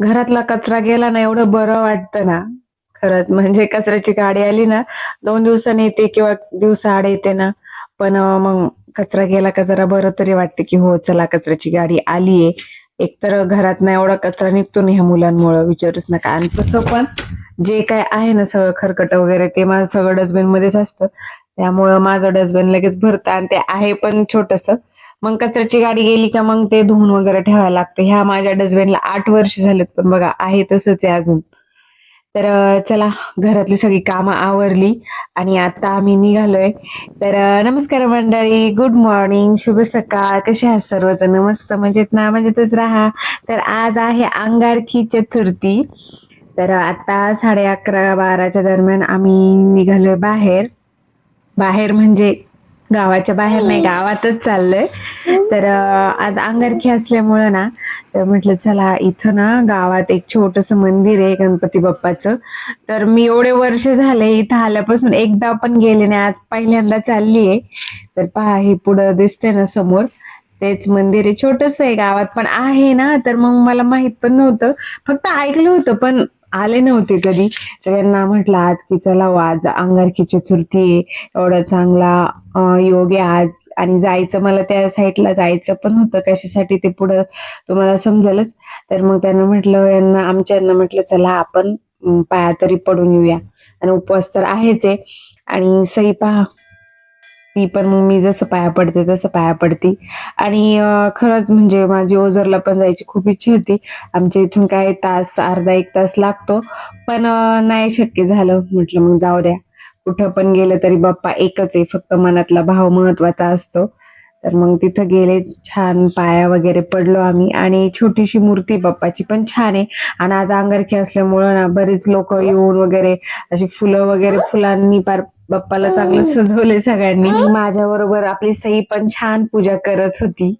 घरातला कचरा गेला ना एवढं बरं वाटतं ना. खरंच म्हणजे कचऱ्याची गाडी आली ना दोन दिवसांनी येते किंवा दिवसाआड येते ना. पण मग कचरा गेला का जरा बरं तरी वाटते की हो चला कचऱ्याची गाडी आलीये एकतर घरात ना एवढा कचरा निघतो ना ह्या मुलांमुळं विचारूच नका. आणि तसं पण जे काय आहे ना सगळं खरकट वगैरे ते माझं सगळं डस्टबिन मध्येच असतं. त्यामुळं माझं डस्टबिन लगेच भरतं आणि ते आहे पण छोटस. मग कचऱ्याची गाडी गेली का मग ते धुवून वगैरे ठेवायला लागतं. ह्या माझ्या डस्टबिनला आठ वर्ष झालेत पण बघा आहे तसंच आहे अजून. तर चला घरातली सगळी कामं आवरली आणि आता आम्ही निघालोय. तर नमस्कार मंडळी गुड मॉर्निंग शुभ सकाळ. कसे आहात सर्वजण? मस्त मजेत ना? मजेतच राहा. तर आज आहे अंगारकी चतुर्थी. तर आता साडे अकरा बाराच्या दरम्यान आम्ही निघालोय बाहेर. बाहेर म्हणजे गावाच्या बाहेर नाही गावातच चाललोय. तर आज अंगारकी असल्यामुळं ना तर म्हटलं चला इथं ना गावात एक छोटस मंदिर आहे गणपती बाप्पाचं. तर मी एवढे वर्ष झाले इथं आल्यापासून एकदा पण गेले नाही आज पहिल्यांदा चालली आहे. तर पहा हे पुढं दिसते ना समोर. तेच मंदिर आहे छोटस आहे गावात पण आहे ना तर मग मला माहीत पण नव्हतं. फक्त ऐकलं होतं पण आले नव्हते कधी. तर यांना म्हटलं आज की चला हो, आज अंगारकी चतुर्थी आहे. एवढा चांगला योग आहे आज. आणि जायचं मला त्या साईडला जायचं पण होतं. कशासाठी ते पुढं तुम्हाला समजेलच. तर मग त्यांना म्हटलं यांना आमच्या यांना म्हटलं चला आपण पाया तरी पडून येऊया. आणि उपवास तर आहेच आहे. आणि सई पहा ती पण मग मी जसं पाया पडते तसं पाया पडते. आणि खरंच म्हणजे माझी ओझरला पण जायची खूप इच्छा होती. आमच्या इथून काय तास अर्धा एक तास लागतो. पण नाही शक्य झालं. म्हटलं मग जाऊ द्या. कुठं पण गेलं तरी बाप्पा एकच आहे. फक्त मनातला भाव महत्त्वाचा असतो. तर मग तिथं गेले. छान पाया वगैरे पडलो आम्ही. आणि छोटीशी मूर्ती बाप्पाची पण छान आहे. आणि आज अंगारखी असल्यामुळं ना बरेच लोक येऊन वगैरे अशी फुलं वगैरे फुलांनी पार बाप्पाला चांगलं सजवले सगळ्यांनी. माझ्या बरोबर आपली सई पण छान पूजा करत होती.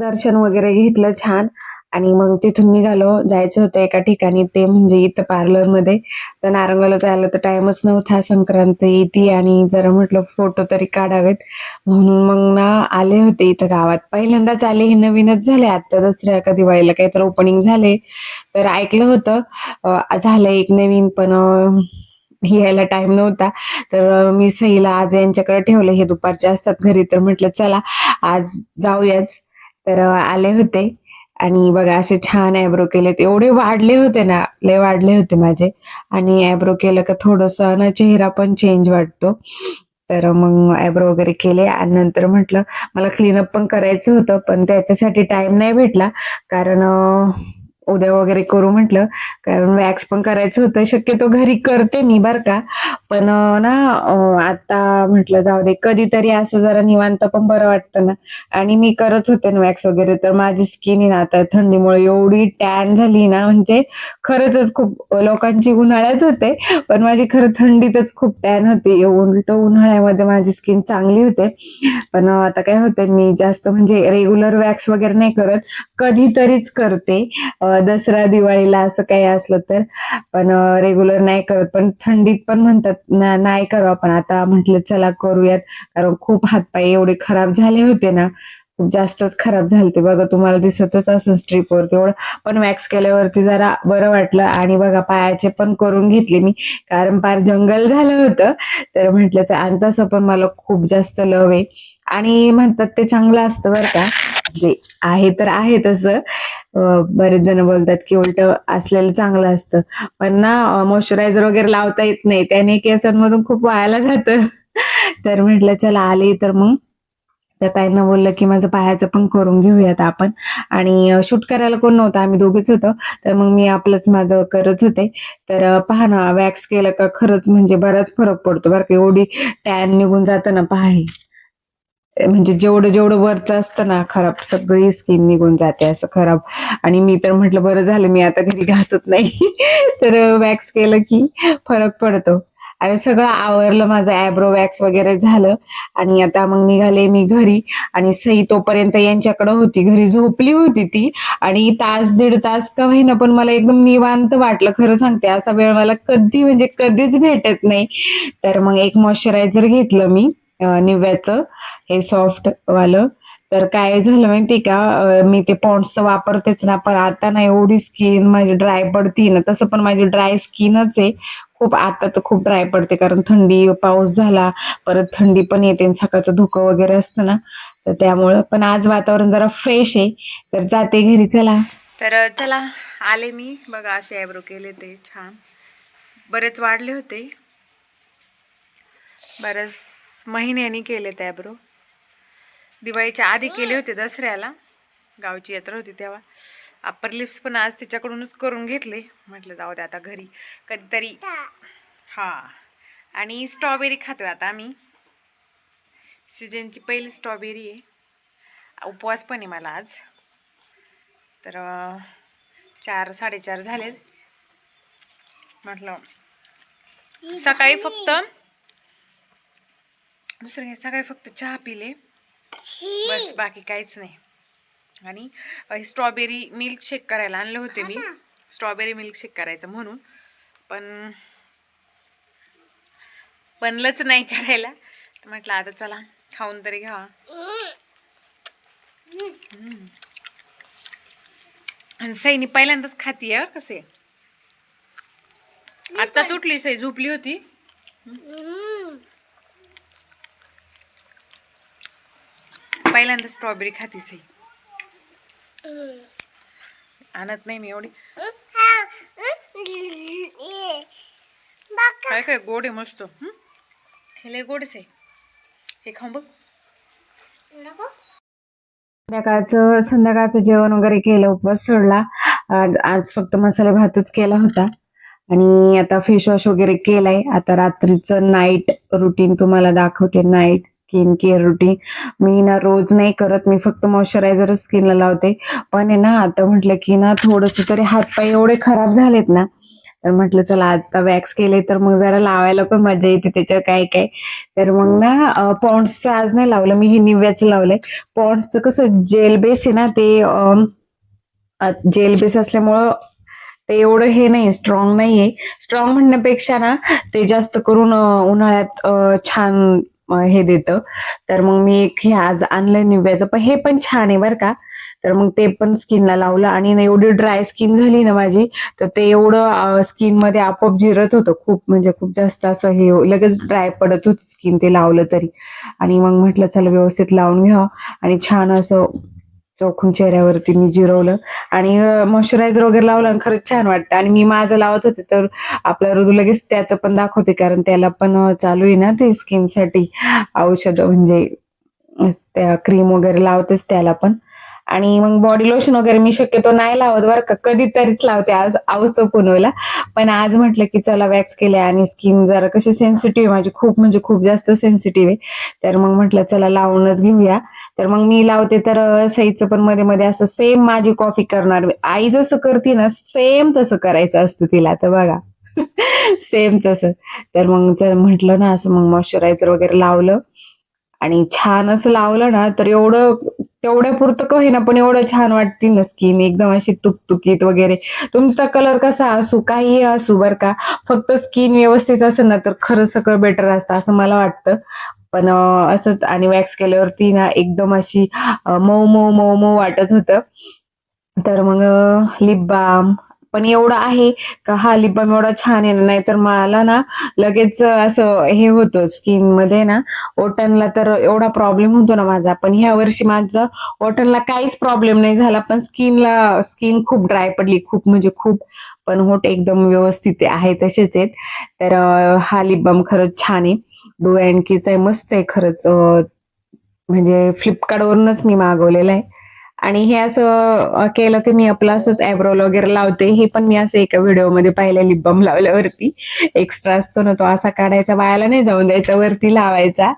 दर्शन वगैरे घेतलं छान. आणि मग तिथून निघालो. जायचं होतं एका ठिकाणी ते म्हणजे इथं पार्लरमध्ये तर नारंगाला जायला तर टाइमच नव्हता. संक्रांत येते आणि जरा म्हटलं फोटो तरी काढावेत. म्हणून मग ना आले होते इथं गावात. पहिल्यांदाच आले हे नवीनच झाले. आता दसऱ्या का दिवाळीला काहीतरी ओपनिंग झाले. तर ऐकलं होतं. झालं एक नवीन पण यायला टाइम नव्हता. तर मी सईला आज यांच्याकडे ठेवलं. हे दुपारचे असतात घरी. तर म्हटलं चला आज जाऊयाच. तर आले होते. आणि बघा असे छान ॲब्रो केलेत. एवढे वाढले होते ना लय वाढले होते माझे. आणि ॲब्रो केलं का थोडस ना चेहरा पण चेंज वाटतो. तर मग ॲब्रो वगैरे केले. आणि नंतर म्हटलं मला क्लीनअप पण करायचं होतं पण त्याच्यासाठी टाइम नाही भेटला. कारण उद्या वगैरे करू म्हटलं. कारण वॅक्स पण करायचं होतं. शक्यतो घरी करते मी बर का. पण ना आता म्हटलं जाऊ दे. कधीतरी असं जरा निवांत पण बरं वाटतं ना. आणि मी करत होते ना वॅक्स वगैरे. तर माझी स्किन ना आता थंडीमुळे एवढी टॅन झाली ना. म्हणजे खरंच खूप लोकांची उन्हाळ्यात होते. पण माझी खरं थंडीतच खूप टॅन होती. उलट उन्हाळ्यामध्ये माझी स्किन चांगली होते. पण आता काय होते मी जास्त म्हणजे रेग्युलर वॅक्स वगैरे नाही करत. कधीतरीच करते. दसरा दिवाळीला असं काही असलं तर. पण रेग्युलर नाही करत. पण थंडीत पण म्हणतात नाही करू आपण. आता म्हटलं चला करूयात. कारण खूप हातपाय एवढे खराब झाले होते ना. खूप जास्तच खराब झालते. बघा तुम्हाला दिसतच असं स्ट्रीपवर तेवढं एवढं पण वॅक्स केल्यावरती जरा बरं वाटलं आणि बघा पायाचे पण करून घेतले मी. कारण फार जंगल झालं होतं. तर म्हटलं आणि तसं पण मला खूप जास्त लव आहे. आणि म्हणतात ते चांगलं असतं बरं का. जे आहे तर आहे तसं. बरेच जण बोलतात की उलट असलेलं चांगलं असतं. पण ना मॉइश्चरायझर वगैरे लावता येत नाही. त्याने केसांमधून खूप वायाला जातं. तर म्हटलं चला आली तर मग. त्या ताईंना बोललं की माझं पायाचं पण करून घेऊयात आपण. आणि शूट करायला कोण नव्हतं आम्ही दोघेच होतो. तर मग मी आपलंच माझं करत होते. तर पहा ना वॅक्स केलं का खरंच म्हणजे बराच फरक पडतो बरं का. एवढी टॅन निघून जातं ना पहा म्हणजे जेवढं जेवढं वरचं असतं ना खराब सगळी स्किन निघून जाते असं खराब. आणि मी तर म्हटलं बरं झालं मी आता घरी घासत नाही. तर वॅक्स केलं की फरक पडतो. आणि सगळं आवरलं माझं ॲब्रो वॅक्स वगैरे झालं. आणि आता मग निघाले मी घरी. आणि सई तोपर्यंत यांच्याकडे होती. घरी झोपली होती ती. आणि तास दीड तास का होईना पण मला एकदम निवांत वाटलं. खरं सांगते असा वेळ मला कधी म्हणजे कधीच भेटत नाही. तर मग एक मॉइश्चरायझर घेतलं मी निव्याचं हे सॉफ्ट वालं. तर काय झालं माहिती का? मी ते पॉन्ड्सचं वापरतेच ना पण आता ना एवढी स्किन माझी ड्राय पडती ना. तसं पण माझी ड्राय स्किनच आहे. खूप आता तर खूप ड्राय पडते कारण थंडी पाऊस झाला परत थंडी पण येते सकाळचं धुकं वगैरे असतं ना तर त्यामुळं. पण आज वातावरण जरा फ्रेश आहे तर जाते घरी चला. तर चला आले मी. बघा असे आयब्रो केले ते छान. बरेच वाढले होते. बरेच महिन्यानी केले ते आयब्रो दिवाळीच्या आधी केले होते दसऱ्याला. गावची यात्रा होती तेव्हा. अप्पर लिप्स पण आज तिच्याकडूनच करून घेतले. म्हटलं जाऊ दे आता घरी. कधीतरी. हा. आणि स्ट्रॉबेरी खातोय आता आम्ही. सीजनची पहिली स्ट्रॉबेरी आहे. उपवास पण आहे मला आज. तर चार साडेचार झालेत. म्हटलं सकाळी फक्त दुसरं सकाळी फक्त चहा पिले. बस बाकी काहीच नाही. आणि स्ट्रॉबेरी मिल्क शेक करायला आणले होते मी. स्ट्रॉबेरी मिल्क शेक करायचं म्हणून. पण बनलंच नाही करायला. तर म्हटलं आता चला खाऊन तरी घ्यावा. आणि सईनी पहिल्यांदाच खाती आहे कसे? आत्ताच उठली सई झोपली होती. पहिल्यांदा स्ट्रॉबेरी खाती सई. आणत नाही मी एवढी. काय काय गोड आहे मस्त. हं? लय गोडच आहे हे खाऊ बघ. संध्याकाळचं संध्याकाळचं जेवण वगैरे केलं उपवास सोडला. आज आज फक्त मसाले भातच केला होता. आणि आता फेस वॉश वगैरे केलाय. आता रात्रीचं नाईट रुटीन तुम्हाला दाखवते. नाईट स्किन केअर रुटीन मी ना रोज नाही करत. मी फक्त मॉइश्चरायझरच स्किनला लावते. पण आहे ना आता म्हटलं की ना थोडस तरी हातपाय एवढे खराब झालेत ना तर म्हटलं चला आता वॅक्स केले तर मग जरा लावायला पण मजा येते. त्याच्यावर काय काय? तर मग ना पॉन्ड्सचं आज नाही लावलं. मी हे निव्याचं लावलंय. पॉन्ड्सचं कसं जेल बेस आहे ना ते जेल बेस असल्यामुळं ते एवढं हे नाही स्ट्रॉंग नाहीये. स्ट्रॉंग म्हणण्यापेक्षा ना ते जास्त करून उन्हाळ्यात छान हे देतं. तर मग मी एक हे आज आणलं निव्याचं पण हे पण छान आहे बरं का. तर मग ते पण स्किनला लावलं आणि एवढी ड्राय स्किन झाली ना माझी तर ते एवढं स्किनमध्ये आपोआप जिरत होतं. खूप म्हणजे खूप जास्त असं हे लगेच ड्राय पडत होती स्किन ते लावलं तरी. आणि मग म्हटलं चला व्यवस्थित लावून घ्यावं आणि छान असं चौखून चेहऱ्यावरती मी जिरवलं. आणि मॉइश्चरायझर वगैरे लावलं आणि खरंच छान वाटतं. आणि मी माझं लावत होते तर आपला ऋतू लगेच त्याचं पण दाखवते. कारण त्याला पण चालू आहे ना ते स्किनसाठी औषध म्हणजे त्या क्रीम वगैरे लावतेच त्याला पण. आणि मग बॉडी लोशन वगैरे मी शक्यतो नाही लावत बरं का. कधीतरीच लावते आज आऊस पुनवेला पण आज म्हटलं की चला वॅक्स केले आणि स्किन जरा कशी सेन्सिटिव्ह माझी. खूप म्हणजे खूप जास्त सेन्सिटिव्ह आहे. तर मग म्हटलं चला लावूनच घेऊया. तर मग मी लावते तर सईचं पण मध्ये मध्ये असं सेम माझी कॉफी करणार आई जसं करते ना सेम तसं करायचं असतं तिला. तर बघा. सेम तसं. तर मग चल म्हटलं ना असं मग मॉइश्चरायझर वगैरे लावलं. आणि छान असं लावलं ना तर एवढं तेवढ्या पुरतं का होईना पण एवढं छान वाटते ना स्किन एकदम अशी तुकतुकीत वगैरे. तुमचा कलर कसा असू काही असू बर का फक्त स्किन व्यवस्थित असेल ना तर खरं सगळं बेटर असतं असं मला वाटतं. पण असं आणि वॅक्स केल्यावरती ना एकदम अशी मऊ मऊ मऊ मऊ वाटत होतं. तर मग लिप बाम पण एवढं आहे का हा लिप बाम एवढा छान आहे नाही तर मला ना लगेच असं हे होतं स्किनमध्ये ना ओटनला तर एवढा प्रॉब्लेम होतो ना माझा. पण ह्या वर्षी माझं ओटनला काहीच प्रॉब्लेम नाही झाला. पण स्किनला स्किन खूप ड्राय पडली खूप म्हणजे खूप. पण होट एकदम व्यवस्थित आहे तसेच आहेत. तर हा लिप बाम खरंच छान आहे. डू अँड कीचा आहे मस्त आहे खरंच. म्हणजे फ्लिपकार्टवरूनच मी मागवलेला आहे. आणि हे असं केलं की मी आपलं असंच ॲब्रोल वगैरे लावते. हे पण मी असं एका व्हिडिओमध्ये पाहिलं लिप बाम लावल्यावरती. एक्स्ट्रा असतो ना तो असा काढायचा वायाला नाही जाऊन द्यायचा वरती लावायचा.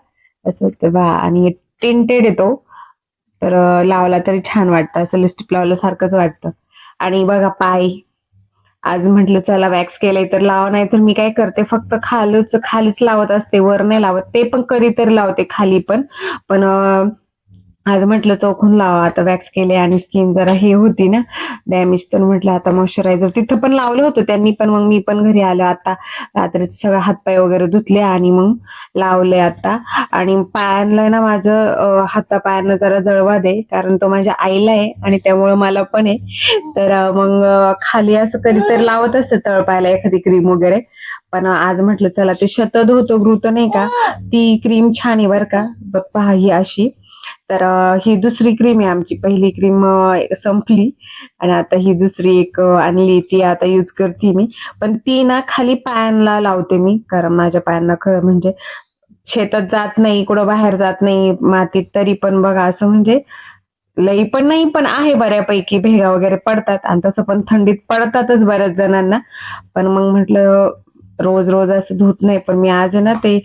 असं बा. आणि टिंटेड येतो. तर लावला तरी छान वाटतं. असं लिस्टिप लावल्यासारखंच वाटतं. आणि बघा पाय. आज म्हटलं चला वॅक्स केलंय तर लावा नाही तर मी काय करते फक्त खालच खालीच लावत असते. वर नाही लावत. ते पण कधीतरी लावते खाली पण. पण आज म्हटलं चौखून लावा आता वॅक्स केले आणि स्किन जरा हे होती ना डॅमेज तर म्हटलं आता मॉइश्चरायझर तिथं पण लावलं होतं त्यांनी पण मग मी पण घरी आलो आता. रात्रीचे सगळं हातपाय वगैरे धुतले आणि मग लावले आता. आणि पायांना ना माझं हातापायांना जरा जळवा दे कारण तो माझ्या आईला आहे आणि त्यामुळं मला पण आहे. तर मग खाली असं कधीतरी लावत असते तळपायला एखादी क्रीम वगैरे. पण आज म्हटलं चला ते शतद होतो घृत नाही का? ती क्रीम छान आहे बरं का? पहा ही अशी. तर ही दुसरी क्रीम आहे आमची. पहिली क्रीम संपली. आणि आता ही दुसरी एक आणली. ती आता यूज करते मी. पण ती ना खाली पायांना लावते मी. कारण माझ्या पायांना खरं म्हणजे शेतात जात नाही कुठं बाहेर जात नाही मातीत तरी पण बघा असं म्हणजे लई पण नाही पण आहे बऱ्यापैकी. भेगा वगैरे पडतात. आणि तसं पण थंडीत पडतातच बऱ्याच जणांना. पण मग म्हटलं रोज रोज असं धुत नाही. पण मी आज ना ते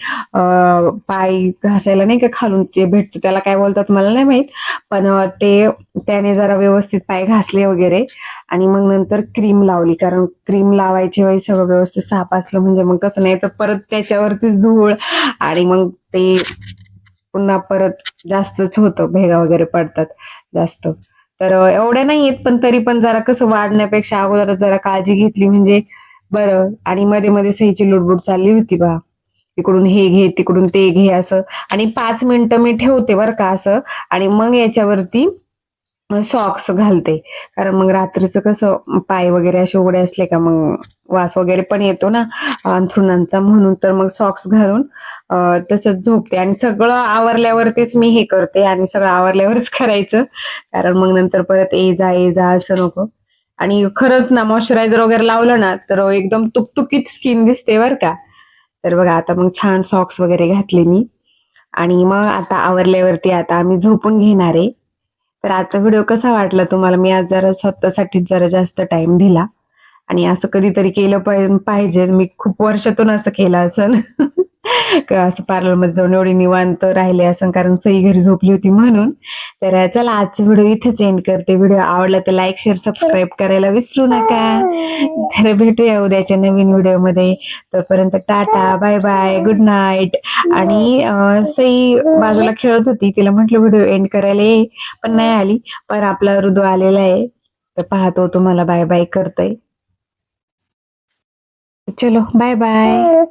पाय घासायला नाही का खालून जे भेटतं त्याला काय बोलतात मला नाही माहीत. पण ते त्याने जरा व्यवस्थित पाय घासले वगैरे. आणि मग नंतर क्रीम लावली. कारण क्रीम लावायच्या वेळी सगळं व्यवस्थित साप असलं म्हणजे मग कसं नाही तर परत त्याच्यावरतीच धूळ आणि मग ते पुन्हा परत जास्तच होतं. भेगा वगैरे पडतात जास्त. तर एवढ्या नाही येत पण तरी पण जरा कसं वाढण्यापेक्षा अगोदर जरा काळजी घेतली. म्हणजे बरं. आणि मध्ये मध्ये सहीची लुडबुड चालली होती बा. इकडून हे घे तिकडून ते घे असं. आणि पाच मिनिटं मी ठेवते बरं का असं. आणि मग याच्यावरती सॉक्स घालते. कारण मग रात्रीचं कसं पाय वगैरे असे उघडे असले का मग वास वगैरे पण येतो ना अंथरुणांचा. म्हणून तर मग सॉक्स घालून तसंच झोपते. आणि सगळं आवरल्यावरतीच मी हे करते. आणि सगळं आवरल्यावरच करायचं. कारण मग नंतर परत ए जा ए जा असं नको. आणि खरंच ना मॉइश्चरायझर वगैरे लावलं ना तर एकदम तुकतुकीत स्किन दिसते बर का. तर बघा आता मग छान सॉक्स वगैरे घातले मी. आणि मग आता आवरल्यावरती आता आम्ही झोपून घेणार आहे. तर आजचा व्हिडिओ कसा वाटला तुम्हाला? मी आज जरा स्वतःसाठीच जरा जास्त टाइम दिला. आणि असं कधीतरी केलं पाहिजे. मी खूप वर्षातून असं केलं असं असं पार्लरमध्ये जाऊन एवढी निवांत राहिले असं कारण सई घरी झोपली होती म्हणून. तर चला आजचा व्हिडिओ इथेच एंड करते. व्हिडिओ आवडला तर लाईक शेअर सबस्क्राईब करायला विसरू नका. तर भेटूया उद्याच्या नवीन व्हिडिओमध्ये तोपर्यंत tata bye bye good night आणि सई बाजूला खेळत होती. तिला म्हटलं व्हिडिओ एंड करायला ये. पण नाही आली. पण आपला हृदय आलेला आहे. तर पाहतो तुम्हाला बाय बाय करतय. चलो बाय बाय